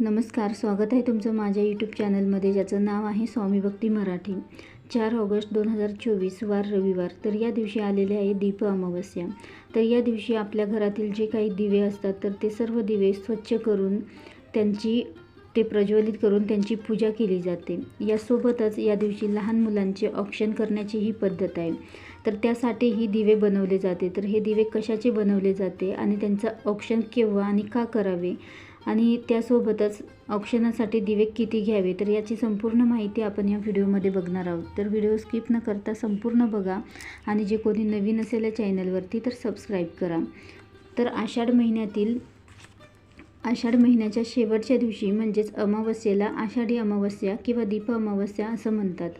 नमस्कार स्वागत आहे तुमचं माझ्या यूट्यूब चॅनलमध्ये ज्याचं नाव आहे स्वामी भक्ती मराठी. चार ऑगस्ट दोन हजार चोवीस वार रविवार. तर या दिवशी आलेले आहे दीप अमावस्या. तर या दिवशी आपल्या घरातील जे काही दिवे असतात तर ते सर्व दिवे स्वच्छ करून त्यांची ते प्रज्वलित करून त्यांची पूजा केली जाते. यासोबतच या दिवशी लहान मुलांचे ऑप्शन करण्याची ही पद्धत आहे. तर त्यासाठी ही दिवे बनवले जाते. तर हे दिवे कशाचे बनवले जाते आणि त्यांचं ऑप्शन केव्हा आणि का करावे? आणि त्यासोबतच औक्षणासाठी दिवे किती घ्यावे तर याची संपूर्ण माहिती आपण या व्हिडिओमध्ये बघणार आहोत. तर व्हिडिओ स्किप न करता संपूर्ण बघा आणि जे कोणी नवीन असेल या चॅनलवरती तर सबस्क्राईब करा. तर आषाढ महिन्यातील आषाढ महिन्याच्या शेवटच्या दिवशी म्हणजेच अमावस्येला आषाढी अमावस्या किंवा दीप अमावस्या असं म्हणतात.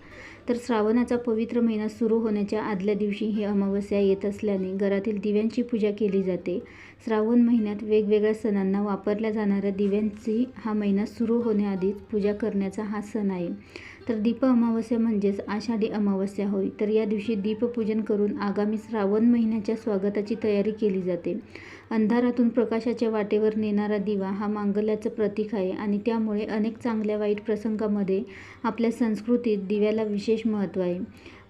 तर श्रावणाचा पवित्र महिना सुरू होण्याच्या आदल्या दिवशी ही अमावस्या येत असल्याने घरातील दिव्यांची पूजा केली जाते. श्रावण महिन्यात वेगवेगळ्या सणांना वापरल्या जाणाऱ्या दिव्यांची हा महिना सुरू होण्याआधीच पूजा करण्याचा हा सण आहे. तर दीप अमावस्या म्हणजेच आषाढी अमावस्या होय. तर या दिवशी दीपपूजन करून आगामी श्रावण महिन्याच्या स्वागताची तयारी केली जाते. अंधारातून प्रकाशाच्या वाटेवर नेणारा दिवा हा मांगल्याचं प्रतीक आहे आणि त्यामुळे अनेक चांगल्या वाईट प्रसंगामध्ये आपल्या संस्कृतीत दिव्याला विशेष महत्त्व आहे.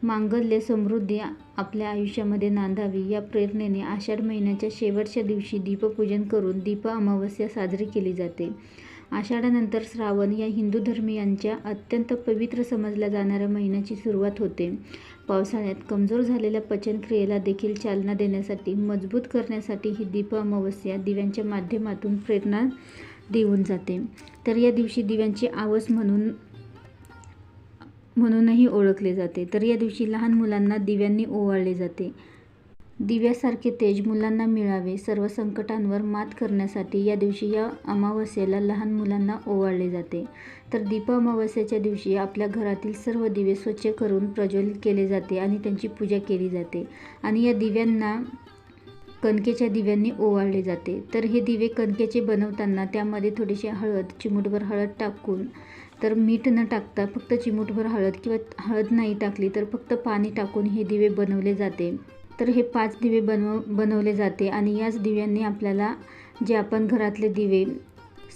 मांगल्य समृद्धी आपल्या आयुष्यामध्ये नांदावी या प्रेरणेने आषाढ महिन्याच्या शेवटच्या दिवशी दीपपूजन करून दीप अमावस्या साजरी केली जाते. आषाढानंतर श्रावण या हिंदू धर्मियांच्या अत्यंत पवित्र समजल्या जाणाऱ्या महिन्याची सुरुवात होते. पावसाळ्यात कमजोर झालेल्या पचनक्रियेला देखील चालना देण्यासाठी मजबूत करण्यासाठी ही दीप अमावस्या दिव्यांच्या माध्यमातून प्रेरणा देऊन जाते. तर या दिवशी दिव्यांची आवस म्हणून म्हणूनही ओळखले जाते. तर या दिवशी लहान मुलांना दिव्यांनी ओवाळले जाते. दिव्यासारखे तेज मुलांना मिळावे सर्व संकटांवर मात करण्यासाठी या दिवशी या अमावस्येला लहान मुलांना ओवाळले जाते. तर दीप अमावस्येच्या दिवशी आपल्या घरातील सर्व दिवे स्वच्छ करून प्रज्वलित केले जाते आणि त्यांची पूजा केली जाते आणि या दिव्यांना कणकेच्या दिव्यांनी ओवाळले जाते. तर हे दिवे कणकेचे बनवताना त्यामध्ये थोडीशी हळद चिमूटभर हळद टाकून तर मीठ न टाकता फक्त चिमूटभर हळद किंवा हळद नाही टाकली तर फक्त पाणी टाकून हे दिवे बनवले जाते. तर हे पाच दिवे बनव बनवले जाते आणि याच दिव्यांनी आपल्याला जे आपण घरातले दिवे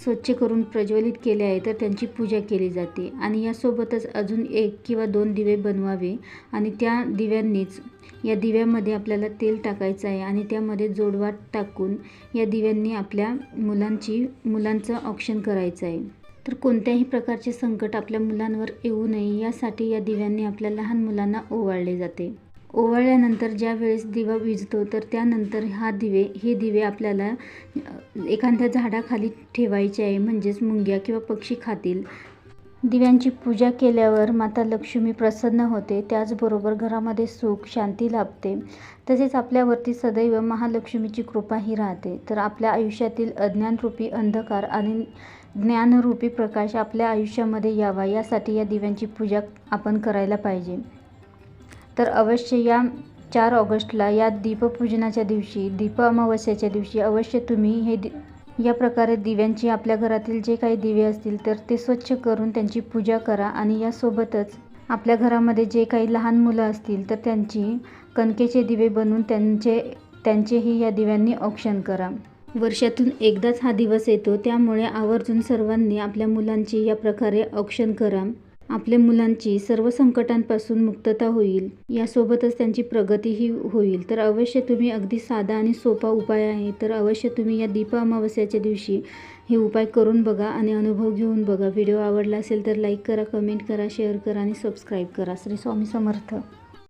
स्वच्छ करून प्रज्वलित केले आहे तर त्यांची पूजा केली जाते. आणि यासोबतच अजून एक किंवा दोन दिवे बनवावे आणि त्या दिव्यांनीच या दिव्यामध्ये आपल्याला तेल टाकायचं आहे आणि त्यामध्ये जोडवाट टाकून या दिव्यांनी आपल्या मुलांची मुलांचं औक्षण करायचं आहे. तर कोणत्याही प्रकारचे संकट आपल्या मुलांवर येऊ नये यासाठी या दिव्यांनी आपल्या लहान मुलांना ओवाळले जाते. ओवाळल्यानंतर ज्या वेळेस दिवा विजतो तर त्यानंतर हा दिवे हे दिवे आपल्याला एखाद्या झाडाखाली ठेवायचे आहे म्हणजेच मुंग्या किंवा पक्षी खातील. दिव्यांची पूजा केल्यावर माता लक्ष्मी प्रसन्न होते त्याचबरोबर घरामध्ये सुख शांती लाभते. तसेच आपल्यावरती सदैव महालक्ष्मीची कृपाही राहते. तर आपल्या आयुष्यातील अज्ञानरूपी अंधकार आणि ज्ञानरूपी प्रकाश आपल्या आयुष्यामध्ये यावा यासाठी या दिव्यांची पूजा आपण करायला पाहिजे. तर अवश्य या चार ऑगस्टला या दीपपूजनाच्या दिवशी दीप अमावस्याच्या दिवशी अवश्य तुम्ही हे दि या प्रकारे दिव्यांची आपल्या घरातील जे काही दिवे असतील तर ते स्वच्छ करून त्यांची पूजा करा आणि यासोबतच आपल्या घरामध्ये जे काही लहान मुलं असतील तर त्यांची कणकेचे दिवे बनवून त्यांचे त्यांचेही या दिव्यांनी औक्षण करा. वर्षातून एकदाच हा दिवस येतो त्यामुळे आवर्जून सर्वांनी आपल्या मुलांची या प्रकारे औक्षण करा. आपल्या मुलांची सर्व संकटांपासून मुक्तता होईल. यासोबतच त्यांची प्रगतीही होईल. तर अवश्य तुम्ही अगदी साधा आणि सोपा उपाय आहे. तर अवश्य तुम्ही या दीप अमावस्याच्या दिवशी हे उपाय करून बघा आणि अनुभव घेऊन बघा. व्हिडिओ आवडला असेल तर लाईक करा कमेंट करा शेअर करा आणि सबस्क्राईब करा. श्री स्वामी समर्थ.